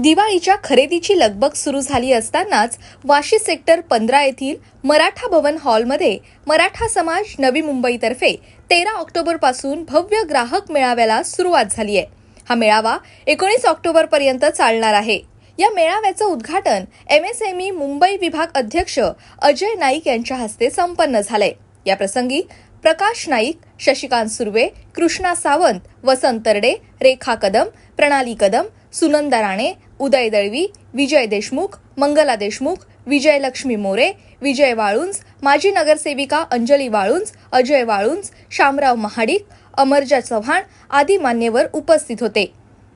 दिवाळीच्या खरेदीची लगबग सुरू झाली असतानाच वाशी सेक्टर पंधरा येथील मराठा भवन हॉलमध्ये मराठा समाज नवी मुंबईतर्फे तेरा ऑक्टोबरपासून भव्य ग्राहक मेळाव्याला सुरुवात झाली आहे. हा मेळावा एकोणीस ऑक्टोबरपर्यंत चालणार आहे. या मेळाव्याचं उद्घाटन M S M E Mumbai विभाग अध्यक्ष अजय नाईक यांच्या हस्ते संपन्न झालंय. या प्रसंगी प्रकाश नाईक शशिकांत सुर्वे कृष्णा सावंत वसंत तरडे रेखा कदम प्रणाली कदम सुनंदा राणे उदय दळवी विजय देशमुख मंगला देशमुख विजयलक्ष्मी मोरे विजय वाळुंज माजी नगरसेविका अंजली वाळुंज अजय वाळुंज शामराव महाडिक अमरजा चव्हाण आदी मान्यवर उपस्थित होते.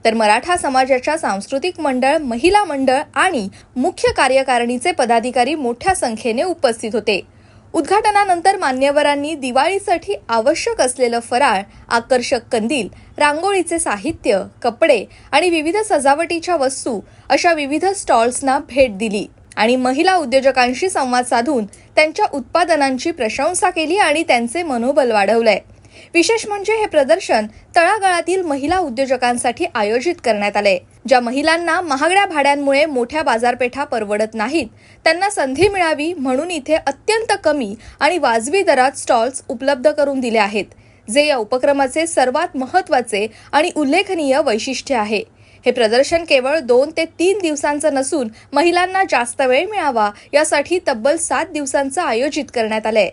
तर मराठा समाजाच्या सांस्कृतिक मंडळ महिला मंडळ आणि मुख्य कार्यकारिणीचे पदाधिकारी मोठ्या संख्येने उपस्थित होते. उद्घाटनानंतर मान्यवरांनी दिवाळीसाठी आवश्यक असलेलं फराळ आकर्षक कंदील रांगोळीचे साहित्य कपडे आणि विविध सजावटीच्या वस्तू अशा विविध स्टॉल्सना भेट दिली आणि महिला उद्योजकांशी संवाद साधून त्यांच्या उत्पादनांची प्रशंसा केली आणि त्यांचे मनोबल वाढवलंय. विशेष म्हणजे हे प्रदर्शन तळागाळातील महिला उद्योजकांसाठी आयोजित करण्यात आले ज्या महिलांना महागड्या भाड्यांमुळे मोठ्या बाजारपेठा परवडत नाहीत त्यांना संधी मिळावी म्हणून इथे अत्यंत कमी आणि वाजवी दरात स्टॉल्स उपलब्ध करून दिले आहेत जे या उपक्रमाचे सर्वात महत्त्वाचे आणि उल्लेखनीय वैशिष्ट्य आहे. हे प्रदर्शन केवळ दोन ते तीन दिवसांचं नसून महिलांना जास्त वेळ मिळावा यासाठी तब्बल सात दिवसांचं आयोजित करण्यात आलंय.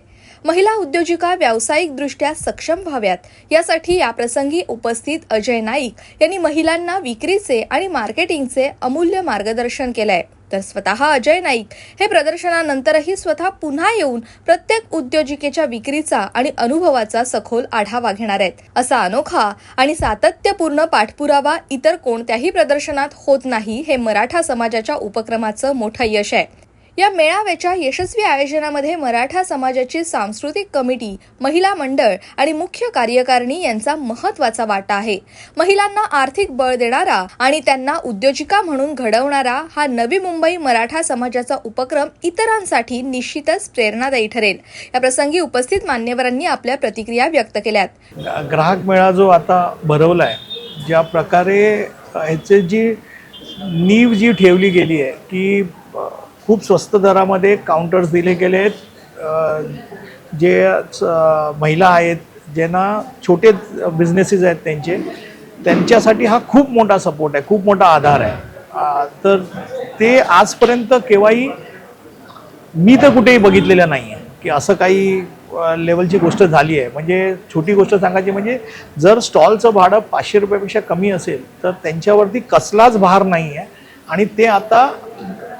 महिला उद्योजिका व्यावसायिकदृष्ट्या सक्षम व्हाव्यात. यासाठी याप्रसंगी उपस्थित अजय नाईक यांनी महिलांना विक्रीचे आणि मार्केटिंगचे अमूल्य मार्गदर्शन केलंय. तर स्वतः अजय नाईक हे प्रदर्शनानंतरही स्वतः पुन्हा येऊन प्रत्येक उद्योजिकेच्या विक्रीचा आणि अनुभवाचा सखोल आढावा घेणार आहेत. असा अनोखा आणि सातत्यपूर्ण पाठपुरावा इतर कोणत्याही प्रदर्शनात होत नाही हे मराठा समाजाच्या उपक्रमाचं मोठं यश आहे. या मेळाव्याच्या यशस्वी आयोजनामध्ये मराठा समाजाची सांस्कृतिक कमिटी महिला मंडळ आणि मुख्य कार्यकारिणी यांचा महत्त्वाचा वाटा आहे. महिलांना आर्थिक बळ देणारा आणि त्यांना उद्योजिका म्हणून घडवणारा हा नवी मुंबई मराठा समाजाचा उपक्रम इतरांसाठी निश्चितच प्रेरणादायी ठरेल. या प्रसंगी उपस्थित मान्यवरांनी आपल्या प्रतिक्रिया व्यक्त केल्यात. ग्राहक मेळा जो आता भरवला आहे ज्या प्रकारे ह्याचे जी नीव जी ठेवली गेली आहे की खूप स्वस्त दरामध्ये काउंटर्स दिले गेले आहेत जे महिला आहेत ज्यांना छोटे बिझनेसेस आहेत त्यांचे त्यांच्यासाठी हा खूप मोठा सपोर्ट आहे खूप मोठा आधार आहे. तर ते आजपर्यंत केव्हाही मी तर कुठेही बघितलेलं नाही आहे की असं काही लेवलची गोष्ट झाली आहे. म्हणजे छोटी गोष्ट सांगायची म्हणजे जर स्टॉलचं भाडं पाचशे रुपयापेक्षा कमी असेल तर त्यांच्यावरती कसलाच भार नाही आहे आणि ते आता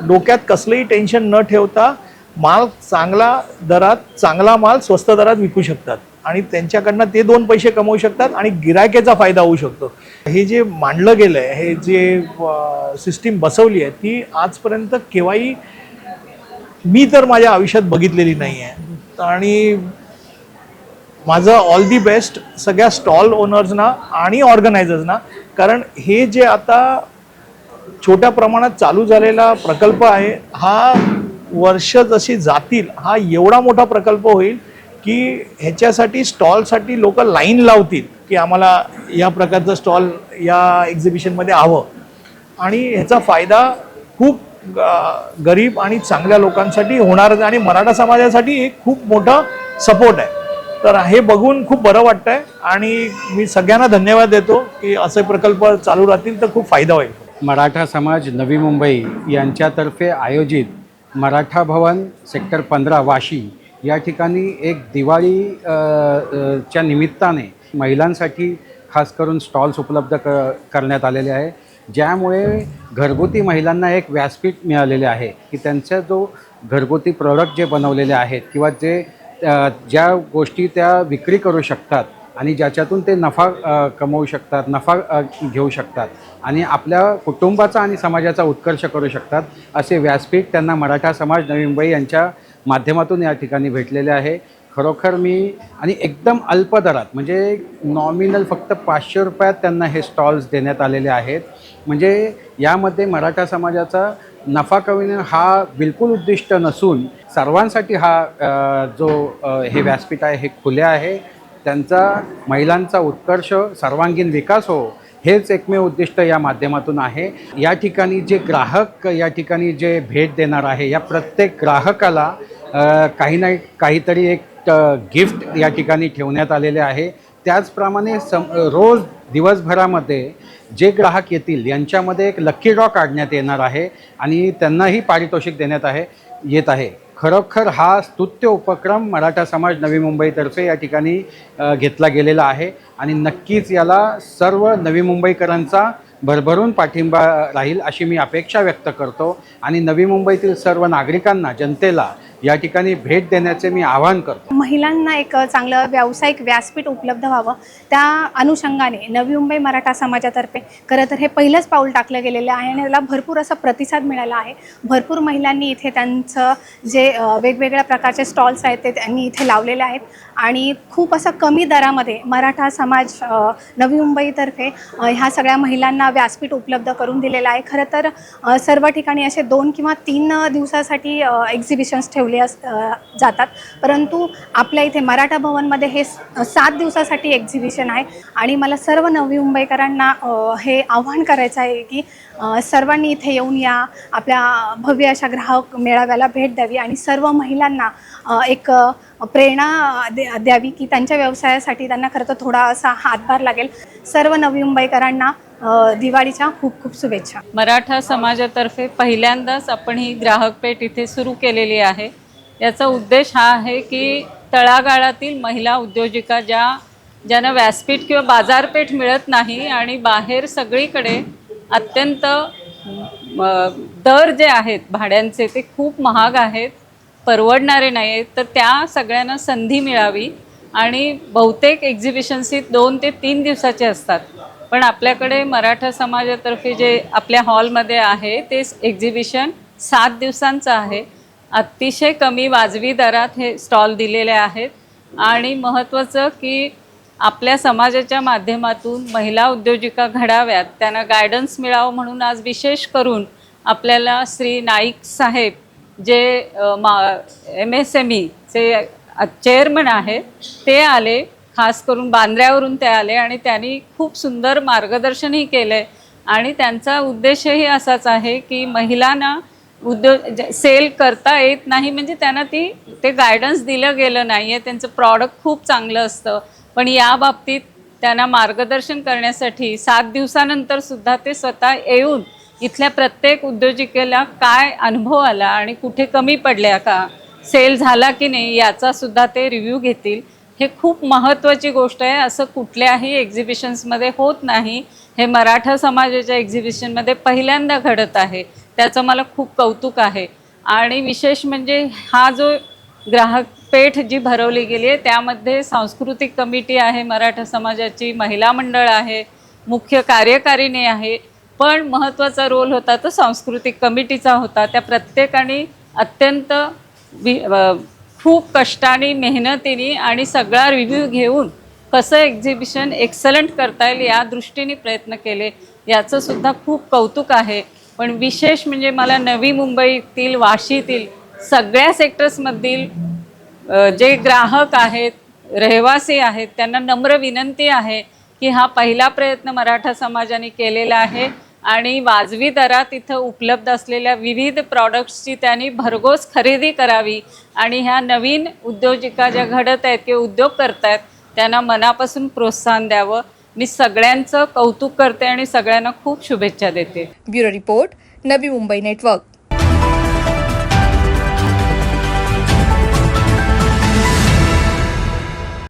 डोक्यात कसलंही टेन्शन न ठेवता माल चांगला दरात चांगला माल स्वस्त दरात विकू शकतात. आणि त्यांच्याकडनं ते दोन पैसे कमवू शकतात आणि गिरायकेचा फायदा होऊ शकतो. हे जे मांडलं गेलं आहे हे जे सिस्टीम बसवली आहे ती आजपर्यंत केव्हाही मी तर माझ्या आयुष्यात बघितलेली नाही आहे आणि माझं ऑल दी बेस्ट सगळ्या स्टॉल ओनर्सना आणि ऑर्गनायझर्सना कारण हे जे आता छोट्या प्रमाणात चालू झालेला प्रकल्प आहे. हा वर्ष जशी जातील हा एवढा मोठा प्रकल्प होईल की ह्याच्यासाठी स्टॉलसाठी लोक लाईन लावतील की आम्हाला या प्रकारचं स्टॉल या एक्झिबिशनमध्ये हवं. आणि ह्याचा फायदा खूप गरीब आणि चांगल्या लोकांसाठी होणारच आणि मराठा समाजासाठी एक खूप मोठा सपोर्ट आहे. तर हे बघून खूप बरं वाटतंय आणि मी सगळ्यांना धन्यवाद देतो की असे प्रकल्प चालू राहतील तर खूप फायदा होईल. मराठा समाज नवी मुंबई यांच्यातर्फे आयोजित मराठा भवन सेक्टर पंधरा वाशी. या ठिकाणी एक दिवाळी च्या निमित्ताने महिलांसाठी खास करून स्टॉल्स उपलब्ध क करण्यात आलेले आहे. ज्यामुळे घरगुती महिलांना एक व्यासपीठ मिळालेले आहे की त्यांचा जो घरगुती प्रोडक्ट जे बनवलेले आहेत किंवा जे ज्या गोष्टी त्या विक्री करू शकतात आणि ज्याच्यातून ते नफा कमवू शकतात नफा घेऊ शकतात आणि आपल्या कुटुंबाचा आणि समाजाचा उत्कर्ष करू शकतात असे व्यासपीठ त्यांना मराठा समाज नवी मुंबई यांच्या माध्यमातून या ठिकाणी भेटलेले आहे. खरोखर मी आणि एकदम अल्प दरात म्हणजे नॉमिनल फक्त पाचशे रुपयात त्यांना हे स्टॉल्स देण्यात आलेले आहेत. म्हणजे यामध्ये मराठा समाजाचा नफा कविणं हा बिलकुल उद्दिष्ट नसून सर्वांसाठी हा जो हे व्यासपीठ आहे हे खुले आहे. त्यांचा महिलांचा उत्कर्ष सर्वांगीण विकास हो हेच एकमेव उद्दिष्ट या माध्यमातून आहे. या ठिकाणी जे ग्राहक या ठिकाणी जे भेट देणार आहे या प्रत्येक ग्राहकाला काही ना काहीतरी एक गिफ्ट या ठिकाणी ठेवण्यात आलेले आहे. त्याचप्रमाणे सम रोज दिवसभरामध्ये जे ग्राहक येतील यांच्यामध्ये एक लक्की ड्रॉ काढण्यात येणार आहे आणि त्यांनाही पारितोषिक देण्यात आहे येत आहे. खरोखर हा स्तुत्य उपक्रम मराठा समाज नवी मुंबईतर्फे या ठिकाणी घेतला गेलेला आहे. आणि नक्कीच याला सर्व नवी मुंबईकरांचा भरभरून पाठिंबा राहील अशी मी अपेक्षा व्यक्त करतो. आणि नवी मुंबईतील सर्व नागरिकांना जनतेला या ठिकाणी भेट देण्याचे मी आवाहन करतो. महिलांना एक चांगलं व्यावसायिक व्यासपीठ उपलब्ध व्हावं. त्या अनुषंगाने नवी मुंबई मराठा समाजातर्फे खरं तर हे पहिलंच पाऊल टाकलं गेलेलं आहे आणि त्याला भरपूर असा प्रतिसाद मिळाला आहे. भरपूर महिलांनी इथे त्यांचं जे वेगवेगळ्या प्रकारचे स्टॉल्स आहेत ते त्यांनी इथे लावलेले आहेत. आणि खूप असं कमी दरामध्ये मराठा समाज नवी मुंबईतर्फे ह्या सगळ्या महिलांना व्यासपीठ उपलब्ध करून दिलेलं आहे. खरं तर सर्व ठिकाणी असे दोन किंवा तीन दिवसासाठी एक्झिबिशन्स ठेवले अस जातात. परंतु आपल्या इथे मराठा भवनमध्ये हे सात दिवसासाठी एक्झिबिशन आहे. आणि मला सर्व नवी मुंबईकरांना हे आव्हान करायचं आहे की सर्वांनी इथे येऊन या आपल्या भव्य अशा ग्राहक मेळाव्याला भेट द्यावी आणि सर्व महिलांना एक प्रेरणा द्या द्यावी की त्यांच्या व्यवसायासाठी त्यांना खरं तर थोडा असा हातभार लागेल. सर्व नवी मुंबईकरांना दिवाळीच्या खूप खूप शुभेच्छा. मराठा समाजातर्फे पहिल्यांदाच आपण ही ग्राहक पेठ इथे सुरू केलेली आहे. याचा उद्देश हा आहे की तळागाळातील महिला उद्योजिका ज्या ज्यांना व्यासपीठ किंवा बाजारपेठ मिळत नाही आणि बाहेर सगळीकडे अत्यंत दर जे आहेत भाड्यांचे ते खूप महाग आहेत. परवडणारे नाही आहेत तर त्या सगळ्यांना संधी मिळावी. आणि बहुतेक एक्झिबिशन्स ही दोन ते तीन दिवसाचे असतात. पण आपल्याकडे मराठा समाजातर्फे जे आपल्या हॉलमध्ये आहे ते एक्झिबिशन सात दिवसांचं आहे. अतिशय कमी वाजवी दरात हे स्टॉल दिलेले आहेत. आणि महत्त्वाचं की आपल्या समाजाच्या माध्यमातून महिला उद्योजिका घडाव्यात त्यांना गायडन्स मिळावं म्हणून आज विशेष करून आपल्याला श्री नाईक साहेब जे मा एम एस एम ईचे चेअरमन आहेत ते आले खास करून बांद्र्यावरून ते आले आणि त्यांनी खूप सुंदर मार्गदर्शनही केलं. आहे आणि त्यांचा उद्देशही असाच आहे की महिलांना उद्योग सेल करता येत नाही म्हणजे त्यांना ती ते गायडन्स दिलं गेलं नाही आहे त्यांचं प्रॉडक्ट खूप चांगलं असतं. पण या बाबतीत त्यांना मार्गदर्शन करण्यासाठी सात दिवसानंतर सुद्धा ते स्वतः येऊन इथल्या प्रत्येक उद्योजिकेला काय अनुभव आला आणि कुठे कमी पडल्या का? सेल झाला की नाही याचा सुद्धा ते रिव्ह्यू घेतील. हे खूप महत्त्वाची गोष्ट आहे. असं कुठल्याही एक्झिबिशन्समध्ये होत नाही. हे मराठा समाजाच्या एक्झिबिशनमध्ये पहिल्यांदा घडत आहे. त्याचं मला खूप कौतुक आहे. आणि विशेष म्हणजे हा जो ग्राहक पेठ जी भरवली गेली आहे त्यामध्ये सांस्कृतिक कमिटी आहे मराठा समाजाची महिला मंडळ आहे मुख्य कार्यकारिणी आहे. पण महत्त्वाचा रोल होता तो सांस्कृतिक कमिटीचा होता. त्या प्रत्येकाने अत्यंत वि खूप कष्टाने मेहनतीने आणि सगळा रिव्ह्यू घेऊन कसं एक्झिबिशन एक्सलंट करता येईल या दृष्टीने प्रयत्न केले. याचं सुद्धा खूप कौतुक आहे. पण विशेष म्हणजे मला नवी मुंबईतील वाशीतील सगळ्या सेक्टर्समधील जे ग्राहक आहेत रहिवासी आहेत त्यांना नम्र विनंती आहे की हा पहिला प्रयत्न मराठा समाजाने केलेला आहे. आणि वाजवी दरात इथं उपलब्ध असलेल्या विविध प्रॉडक्ट्सची त्यांनी भरघोस खरेदी करावी. आणि ह्या नवीन उद्योजिका ज्या घडत आहेत किंवा उद्योग करत आहेत त्यांना मनापासून प्रोत्साहन द्यावं. मी सगळ्यांचं कौतुक करते आणि सगळ्यांना खूप शुभेच्छा देते. Bureau report Navi Mumbai network.